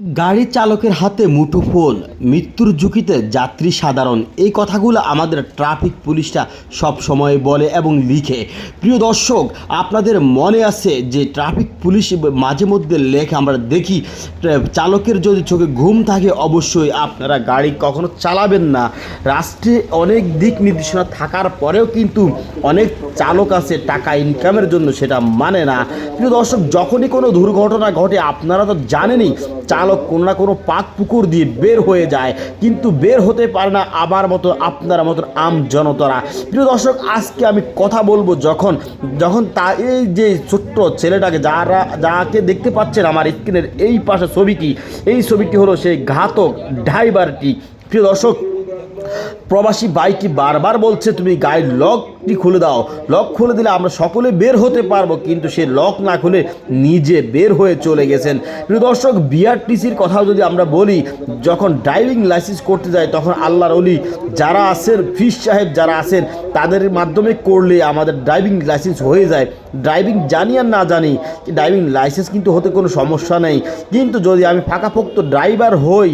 গাড়ি চালকের হাতে মুঠোফোন মৃত্যুর ঝুঁকিতে যাত্রী সাধারণ। এই কথাগুলো আমাদের ট্রাফিক পুলিশরা সব সময় বলে এবং লিখে। প্রিয় দর্শক, আপনাদের মনে আছে যে ট্রাফিক পুলিশ মাঝে মধ্যে লেখে, আমরা দেখি চালকের যদি চোখে ঘুম থাকে, অবশ্যই আপনারা গাড়ি কখনো চালাবেন না। রাষ্ট্রে অনেক দিক নির্দেশনা থাকার পরেও কিন্তু অনেক চালক আছে, টাকা ইনকামের জন্য সেটা মানে না। প্রিয় দর্শক, যখনই কোনো দুর্ঘটনা ঘটে, আপনারা তো জানেনই চালক কোনো না কোনো পাক পুকুর দিয়ে বের হয়ে যায়, কিন্তু বের হতে পারে না আবার মতো আপনার মতন আম জনতারা। প্রিয় দর্শক, আজকে আমি কথা বলব যখন যখন তা এই যে ছোট্ট ছেলেটাকে, যারা, যাকে দেখতে পাচ্ছেন আমার স্ক্রিনের এই পাশে ছবিটি, এই ছবিটি হলো সেই ঘাতক ড্রাইভারটি প্রিয় দর্শক প্রবাসী বাইকটি বারবার বলছে, তুমি গাড়ির লকটি খুলে দাও। লক খুলে দিলে আমরা সকলে বের হতে পারব, কিন্তু সে লক না খুলে নিজে বের হয়ে চলে গেছেন। প্রিয় দর্শক বিআরটিসির কথাও যদি আমরা বলি, যখন ড্রাইভিং লাইসেন্স করতে যায়, তখন আল্লাহর অলি যারা আছেন, ফিস সাহেব যারা আছেন, তাদের মাধ্যমে করলে আমাদের ড্রাইভিং লাইসেন্স হয়ে যায়। ড্রাইভিং জানি আর না জানি, ড্রাইভিং লাইসেন্স কিন্তু হতে কোনো সমস্যা নেই। কিন্তু যদি আমি ফাঁকাপোক্ত ড্রাইভার হই,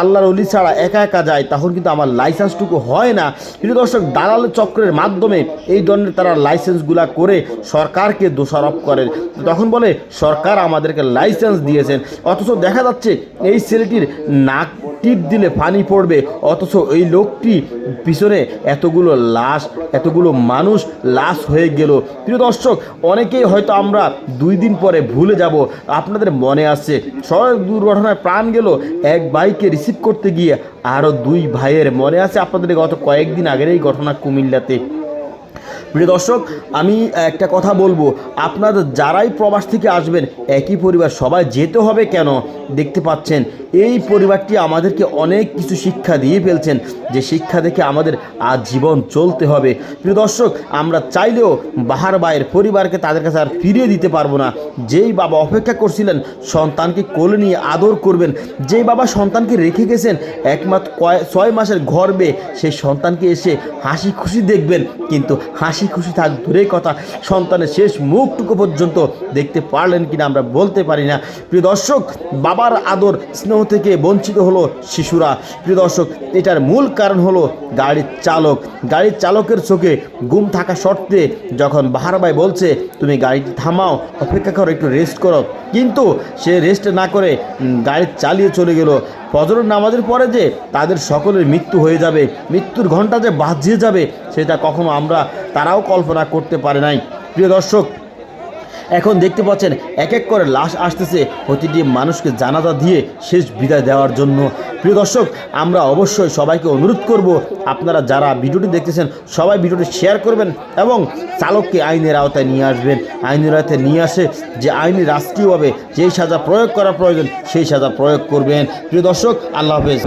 আল্লাহর অলি ছাড়া একা একা যাই, তখন কিন্তু আমার লাইসেন্সটুকু হয় না। প্রিয় দর্শক, দালাল চক্রের মাধ্যমে এই ধরনের তারা লাইসেন্সগুলা করে সরকারকে দোষারোপ করেন। তখন বলে, সরকার আমাদেরকে লাইসেন্স দিয়েছেন। অথচ দেখা যাচ্ছে এই ছেলেটির নাক টিপ দিলে পানি পড়বে। অথচ এই লোকটি পিছনে এতগুলো লাশ, এতগুলো মানুষ লাশ হয়ে গেল। প্রিয় দর্শক, অনেকেই হয়তো আমরা দুই দিন পরে ভুলে যাব। আপনাদের মনে আছে, সড়ক দুর্ঘটনায় প্রাণ গেল এক বাইকে রিসিভ করতে গিয়ে আরও দুই ভাইয়ের মনে আছে? আপনাদের গত কয়েকদিন আগের এই ঘটনা কুমিল্লাতে প্রিয় দর্শক, আমি একটা কথা বলব। আপনাদের যারাই প্রবাস থেকে আসবেন, একই পরিবার, সবাই যেতে হবে কেন? দেখতে পাচ্ছেন, এই পরিবারটি আমাদেরকে অনেক কিছু শিক্ষা দিয়ে ফেলছেন, যে শিক্ষা দেখে আমাদের আজ জীবন চলতে হবে। প্রিয় দর্শক, আমরা চাইলেও বাহার বাইয়ের পরিবারকে তাদের কাছে আর ফিরিয়ে দিতে পারব না। যেই বাবা অপেক্ষা করছিলেন, সন্তানকে কোলে নিয়ে আদর করবেন। যেই বাবা সন্তানকে রেখে গেছেন, একমাত্র কয় ছয় মাসের গর্বে সেই সন্তানকে এসে হাসি খুশি দেখবেন। কিন্তু হাসি খুশি থাক, দূরের কথা, সন্তানের শেষ মুখটুকু পর্যন্ত দেখতে পারলেন কিনা আমরা বলতে পারি না। প্রিয় দর্শক, বাবার আদর স্নেহ থেকে বঞ্চিত হলো শিশুরা। প্রিয় দর্শক, এটার মূল কারণ হলো গাড়ির চালক। গাড়ির চালকের চোখে গুম থাকা সত্ত্বে যখন বাহার ভাই বলছে, তুমি গাড়িটি থামাও, অপেক্ষা করো, একটু রেস্ট করো। কিন্তু সে রেস্ট না করে গাড়ি চালিয়ে চলে গেল। ফজরের নামাজের পরে যে তাদের সকলের মৃত্যু হয়ে যাবে, মৃত্যুর ঘণ্টা যে বাজিয়ে যাবে, সেটা কখনো আমরা তারাও কল্পনা করতে পারে নাই। প্রিয় দর্শক এখন দেখতে পাচ্ছেন, এক এক করে লাশ আসতেছে প্রতিটি মানুষকে জানাজা দিয়ে শেষ বিদায় দেওয়ার জন্য। প্রিয় দর্শক, আমরা অবশ্যই সবাইকে অনুরোধ করব, আপনারা যারা ভিডিওটি দেখতেছেন, সবাই ভিডিওটি শেয়ার করবেন এবং চালককে আইনের আওতায় নিয়ে আসবেন। আইনের আওতায় নিয়ে আসে যে আইনি রাষ্ট্রীয়ভাবে যেই সাজা প্রয়োগ করা প্রয়োজন, সেই সাজা প্রয়োগ করবেন। প্রিয় দর্শক, আল্লাহ হাফেজ।